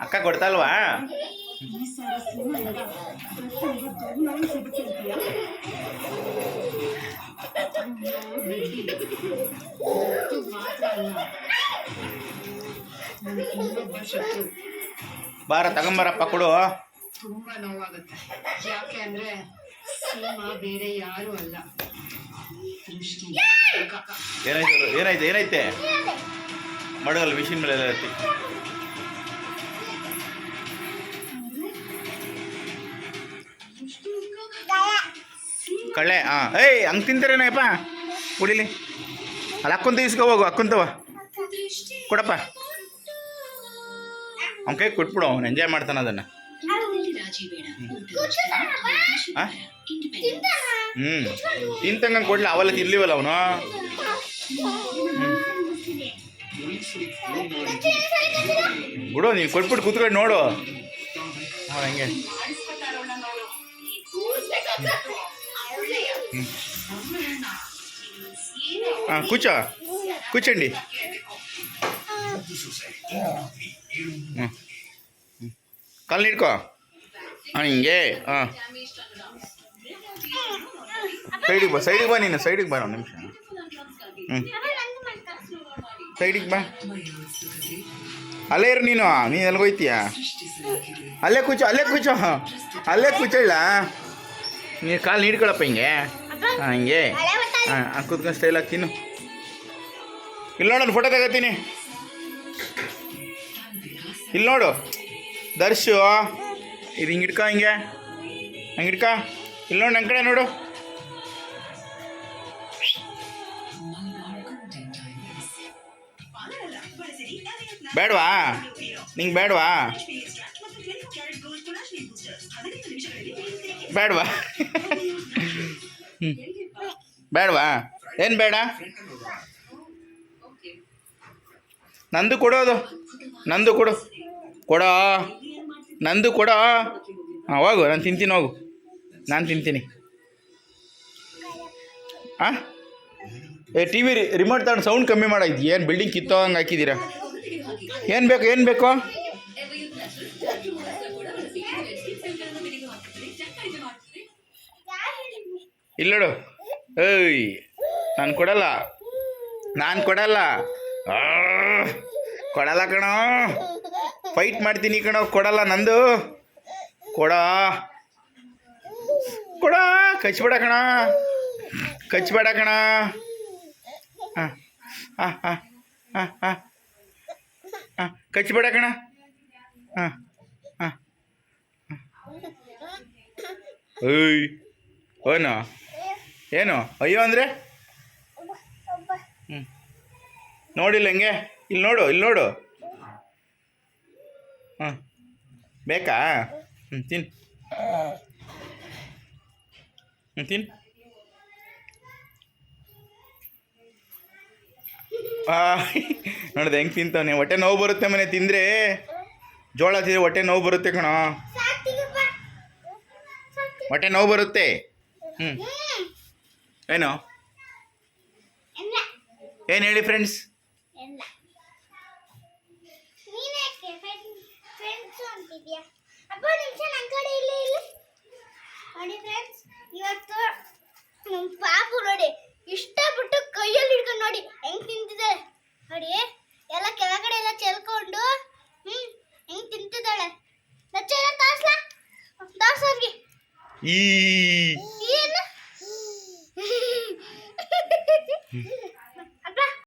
ಅಕ್ಕ ಕೊಡ್ತಲ್ವಾ? ಬಾರ ತಗೊಂಬರಪ್ಪ ಕೊಡು. ತುಂಬಾ ನೋವಾಗುತ್ತೆ. ಯಾಕೆ ಅಂದ್ರೆ ಸಿನಿಮಾ ಬೇರೆ ಯಾರು ಅಲ್ಲ. ಏನಾಯ್ತು ಏನಾಯ್ತು ಏನೈತೆ ಮಡಗಲ್ಲ ಮಿಷಿನ್ ಮೇಲೆ ಎಲ್ಲ ಕಳ್ಳೆ ಹಾಂ ಏಯ್, ಹಂಗೆ ತಿಂತಾರೇನಪ್ಪ ಕುಡಿಲಿ. ಅಲ್ಲಿ ಹಾಕೊಂತ ಇಸ್ಕೊ ಹೋಗು ಅಕ್ಕಂತವ ಕೊಡಪ್ಪ. ಅವ್ನ ಕೈ ಕೊಟ್ಬಿಡು, ಅವ್ನು ಎಂಜಾಯ್ ಮಾಡ್ತಾನೆ ಅದನ್ನು. ಹ್ಞೂ ತಿಂತಂಗೆ ಕೊಡ್ಲಿ ಅವೆಲ್ಲ ತಿನ್ಲಿವಲ್ಲ ಅವನು. ಬಿಡು ನೀನು ಕೊಟ್ಬಿಟ್ಟು ಕೂತ್ಕೊಂಡು ನೋಡು ಹಾಂ ಹಂಗೆ ಹಾಂ ಕೂಚೋ ಕೂಚಂಡಿ ಹ್ಞೂ ಕಾಲು ಹಿಡ್ಕೋ ಹಾಂ ಹಿಂಗೆ ಹಾಂ ಸೈಡಿಗೆ ಬಾ ಸೈಡಿಗೆ ಬಾ ನೀನು ಸೈಡಿಗೆ ಬಾ. ಅಲ್ಲೇ ಇರು ನೀನು. ನೀನು ಎಲ್ಗೋಯ್ತೀಯ ಅಲ್ಲೇ ಕೂಚೋ ಅಲ್ಲೇ ಕೂಚೋ. ಅಲ್ಲೇ ಕೂಚಲ್ಲ ನೀನು ಕಾಲು ನೀಡ್ಕೊಳಪ್ಪ ಹಿಂಗೆ. ಹಾಂ ಹಿಂಗೆ. ಹಾಂ ಕೂತ್ಕೊಂಡು ಸ್ಟೈಲ್ ಹಾಕ್ತೀನಿ ಇಲ್ಲಿ ನೋಡೋಣ ಫೋಟೋ ತಗೋತೀನಿ. ಇಲ್ಲಿ ನೋಡು. ದರ್ಶು. ಇದು ಹಿಂಗೆ ಇಡ್ಕ ಹಿಂಗೆ. ಹಂಗೆ ಇಡ್ಕ ಇಲ್ಲಿ ನೋಡು ನನ್ನ ಕಡೆ ನೋಡು. ಬೇಡವಾ? ನಿಂಗೆ ಬೇಡವಾ? ಬೇಡವಾ? ಹ್ಞೂ ಬೇಡವಾ? ಏನು ಬೇಡ? ನಂದು ಕೊಡೋದು ನಂದು ಕೊಡು. ಕೊಡೋ. ನಂದು ಕೊಡೋ. ಹಾಂ, ಹೋಗು, ನಾನು ತಿಂತೀನಿ, ಹೋಗು. ನಾನು ತಿಂತೀನಿ. ಹಾಂ ಏ ಟಿ ವಿ ರಿಮೋಟ್ ತಗೊಂಡು ಸೌಂಡ್ ಕಮ್ಮಿ ಮಾಡಾಯ್ತು ಏನು ಬಿಲ್ಡಿಂಗ್ ಕಿತ್ತೋ ಹಂಗೆ ಹಾಕಿದ್ದೀರಾ ಏನು ಬೇಕು ಏನು ಬೇಕು? ಇಲ್ಲಡು ಏಯ್, ನಾನು ಕೊಡಲ್ಲ. ನಾನು ಕೊಡಲ್ಲ. ಕೊಡಲ್ಲ ಕಣೋ. ಫೈಟ್ ಮಾಡ್ತೀನಿ ಕಣೋ, ಕೊಡಲ್ಲ ನಂದು. ಕೊಡ. ಕೊಡ, ಕಚ್ಬೇಡ ಕಣ. ಕಚ್ಬೇಡ ಕಣ. ಹಾಂ ಹಾಂ ಹಾಂ ಹಾಂ ಹಾಂ ಹಾಂ ಕಚ್ಬೇಡ ಕಣ. ಹಾಂ ಹಾಂ ಏಯ್, ಏನು? ಏನು? ಅಯ್ಯೋ ಅಂದರೆ? ಹ್ಞೂ ನೋಡಿಲ್ಲ ಹೆಂಗೆ? ಇಲ್ಲಿ ನೋಡು ಇಲ್ಲಿ ನೋಡು. ಹಾಂ ಬೇಕಾ? ಹ್ಞೂ ತಿನ್. ಹ್ಞೂ ತಿನ್. ನೋಡ್ದೆ ಹೆಂಗೆ ತಿಂತಾನೆ ಹೊಟ್ಟೆ ನೋವು ಬರುತ್ತೆ ಮನೆ ತಿಂದರೆ? ಜೋಳ ತಿಂದರೆ ಹೊಟ್ಟೆ ನೋವು ಬರುತ್ತೆ ಕಣೋ. ಹೊಟ್ಟೆ ನೋವು ಬರುತ್ತೆ? ಹ್ಞೂ ಏನು? ಏನು ಹೇಳಿ ಫ್ರೆಂಡ್ಸ್ ನೋಡಿ ಇವತ್ತು ನಮ್ಮ ಪಾಪು ನೋಡಿ, ಇಷ್ಟಪಟ್ಟು ಕೈಯಲ್ಲಿ ಹಿಡ್ಕೊಂಡು ನೋಡಿ, ಹೆಂಗ್ ನೋಡಿ ಎಲ್ಲ ಕೆಳಗಡೆ ಎಲ್ಲ ಚೆಲ್ಕೊಂಡು ಹ್ಮ್ ಹೆಂಗ್ ತಿಂತಿದ್ದಾಳೆ? ತೋರ್ಸ್ಲಾ? ತೋರ್ಸೋರ್ಗೆ ಈ